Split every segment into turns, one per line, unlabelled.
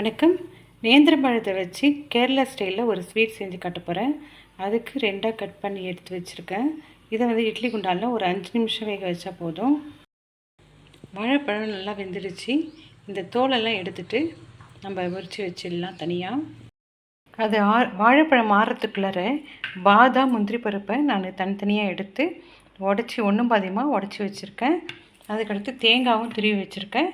வணக்கம். நேந்திர பழத்தை வச்சு கேரளா ஸ்டைலில் ஒரு ஸ்வீட் செஞ்சு கட்ட போகிறேன் அதுக்கு ரெண்டாக கட் பண்ணி எடுத்து வச்சுருக்கேன். இதை வந்து இட்லி குண்டாலில் ஒரு அஞ்சு நிமிஷம் வேக வச்சா போதும். வாழைப்பழம் நல்லா வெந்துடுச்சு. இந்த தோலெல்லாம் எடுத்துட்டு நம்ம உரித்து வச்சிடலாம் தனியாக அது ஆ வாழைப்பழம் ஆறுறதுக்குள்ளார பாதாம் முந்திரி பருப்பை நான் தனித்தனியாக எடுத்து உடச்சி ஒன்றும் பாதியமாக உடச்சி வச்சுருக்கேன். அதுக்கடுத்து தேங்காவும் துருவி வச்சுருக்கேன்.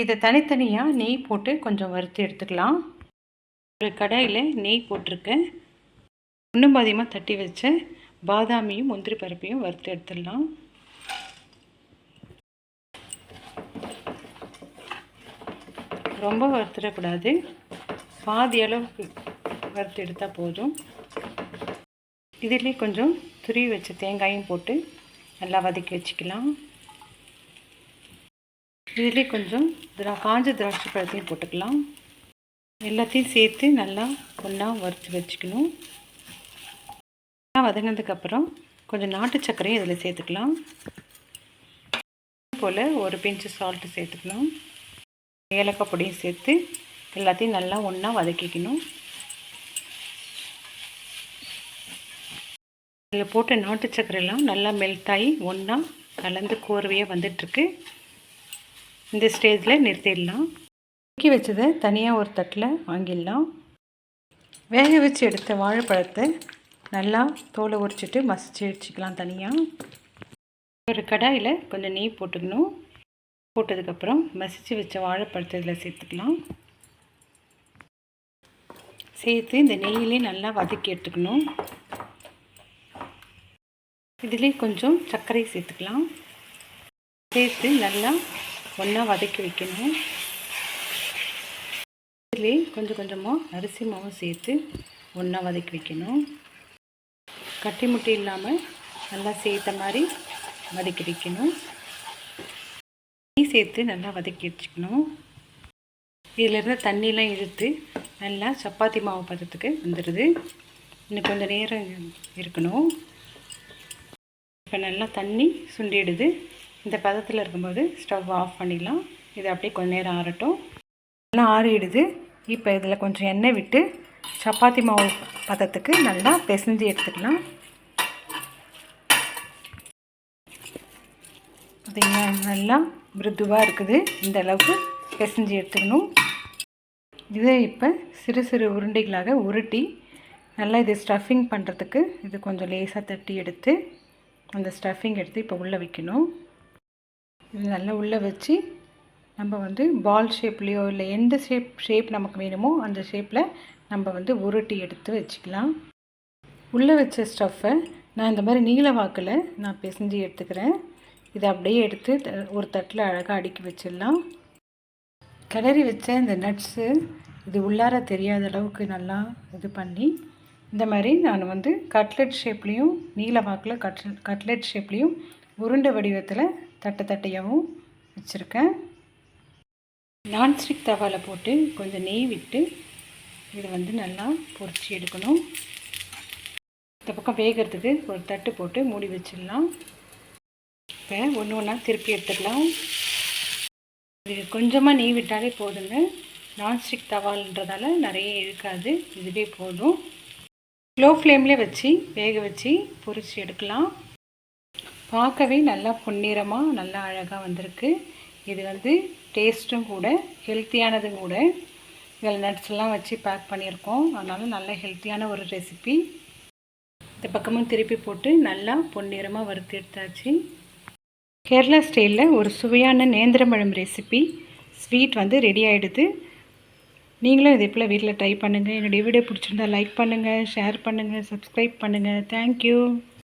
இதை தனித்தனியாக நெய் போட்டு கொஞ்சம் வறுத்து எடுத்துக்கலாம். ஒரு கடாயில் நெய் போட்டிருக்கேன். ஒன்றும் பாதியமாக தட்டி வச்ச பாதாமியும் முந்திரி பருப்பையும் வறுத்து எடுத்துடலாம். ரொம்ப வறுத்துடக்கூடாது. பாதி அளவுக்கு வறுத்து எடுத்தால் போதும். இதிலே கொஞ்சம் துருவி வச்ச தேங்காயும் போட்டு நல்லா வதக்கி வச்சுக்கலாம். இதிலே கொஞ்சம் திரா காஞ்ச திராட்சை பழத்தையும் போட்டுக்கலாம். எல்லாத்தையும் சேர்த்து நல்லா ஒன்றா வறுத்து வச்சுக்கணும். வதங்கினதுக்கப்புறம் கொஞ்சம் நாட்டு சர்க்கரையும் இதில் சேர்த்துக்கலாம். போல் ஒரு பிஞ்சு சால்ட்டு சேர்த்துக்கலாம். ஏலக்காய் பொடியும் சேர்த்து எல்லாத்தையும் நல்லா ஒன்றா வதக்கிக்கணும். இதில் போட்ட நாட்டு சர்க்கரையெல்லாம் நல்லா மெல்ட் ஆகி ஒன்றா கலந்து கோர்வையாக வந்துட்டுருக்கு. இந்த ஸ்டேஜில் நிறுத்திடலாம். முக்கி வச்சதை தனியாக ஒரு தட்டில் வாங்கிடலாம். வேக வச்சு எடுத்த வாழைப்பழத்தை நல்லா தோலை உரிச்சிட்டு மசிச்சு வச்சுக்கலாம் தனியாக ஒரு கடாயில் கொஞ்சம் நெய் போட்டுக்கணும். போட்டதுக்கப்புறம் மசிச்சு வச்ச வாழைப்பழத்தை இதில் சேர்த்துக்கலாம். சேர்த்து இந்த நெய்யிலே நல்லா வதக்கி எடுத்துக்கணும். இதிலே கொஞ்சம் சர்க்கரை சேர்த்துக்கலாம். சேர்த்து நல்லா ஒன்றா வதக்கி வைக்கணும். கொஞ்சம் கொஞ்சமாக அரிசி மாவும் சேர்த்து ஒன்றா வதக்கி வைக்கணும். கட்டி முட்டி இல்லாமல் நல்லா சேர்த்த மாதிரி வதக்கி வைக்கணும். சேர்த்து நல்லா வதக்கி வச்சுக்கணும். இதிலிருந்து தண்ணியெலாம் இழுத்து நல்லா சப்பாத்தி மாவு பதத்துக்கு வந்துடுது இன்னும் கொஞ்சம் நேரம் இருக்கணும். இப்போ நல்லா தண்ணி சுண்டிடுது. இந்த பதத்தில் இருக்கும்போது ஸ்டவ் ஆஃப் பண்ணிடலாம். இது அப்படியே கொஞ்ச நேரம் ஆறட்டும். நல்லா ஆறிடுது. இப்போ இதில் கொஞ்சம் எண்ணெய் விட்டு சப்பாத்தி மாவு பதத்துக்கு நல்லா பிசைஞ்சு எடுத்துக்கலாம். பார்த்தீங்கன்னா நல்லா மிருதுவாக இருக்குது. இந்த அளவுக்கு பிசைஞ்சு எடுத்துக்கணும். இதை இப்போ சிறு சிறு உருண்டைகளாக உருட்டி நல்லா இது ஸ்டஃபிங் பண்ணுறதுக்கு இது கொஞ்சம் லேசாக தட்டி எடுத்து அந்த ஸ்டஃபிங் எடுத்து இப்போ உள்ளே வைக்கணும். இது நல்லா உள்ளே வச்சு நம்ம வந்து பால் ஷேப்லேயோ இல்லை எந்த ஷேப் ஷேப் நமக்கு வேணுமோ அந்த ஷேப்பில் நம்ம வந்து உருட்டி எடுத்து வச்சுக்கலாம். உள்ளே வச்ச ஸ்டஃப்பை நான் இந்த மாதிரி நீல வாக்கில் நான் பிசைஞ்சு எடுத்துக்கிறேன். இதை அப்படியே எடுத்து ஒரு தட்டில் அழகாக அடுக்கி வச்சிடலாம். கிளறி வச்ச இந்த நட்ஸு இது உள்ளார தெரியாத அளவுக்கு நல்லா இது பண்ணி இந்த மாதிரி நான் வந்து கட்லெட் ஷேப்லேயும் நீல வாக்கில் கட்லெட் கட்லெட் ஷேப்லேயும் உருண்டை வடிவத்தில் தட்டை தட்டையாகவும் வச்சுருக்கேன். நான்ஸ்டிக் தவாவில் போட்டு கொஞ்சம் நெய் விட்டு இதை வந்து நல்லா பொறிச்சி எடுக்கணும். இந்த பக்கம் வேகிறதுக்கு ஒரு தட்டு போட்டு மூடி வச்சிடலாம். இப்போ ஒன்று ஒன்றா திருப்பி எடுத்துக்கலாம் இது கொஞ்சமாக நெய் விட்டாலே போதுங்க. நான்ஸ்டிக் தவால்ன்றதால நிறைய இருக்காது இதுவே போதும். லோ ஃப்ளேம்லேயே வச்சு வேக வச்சு பொறிச்சு எடுக்கலாம். பார்க்கவே நல்லா பொன்னிறமாக நல்லா அழகாக வந்திருக்கு. இது வந்து டேஸ்ட்டும் கூட ஹெல்த்தியானதும் கூட. இதில் நட்ஸ்லாம் வச்சு பேக் பண்ணியிருக்கோம். அதனால் நல்ல ஹெல்த்தியான ஒரு ரெசிபி இந்த பக்கமும் திருப்பி போட்டு நல்லா பொன்னிறமாக வறுத்து எடுத்தாச்சு. கேரளா ஸ்டைலில் ஒரு சுவையான நேந்திரம்பழம் ரெசிபி ஸ்வீட் வந்து ரெடி ஆகிடுது நீங்களும் இதே போல் வீட்டில் ட்ரை பண்ணுங்கள் என்னுடைய வீடியோ பிடிச்சிருந்தா லைக் பண்ணுங்கள் ஷேர் பண்ணுங்கள் சப்ஸ்கிரைப் பண்ணுங்கள் தேங்க்யூ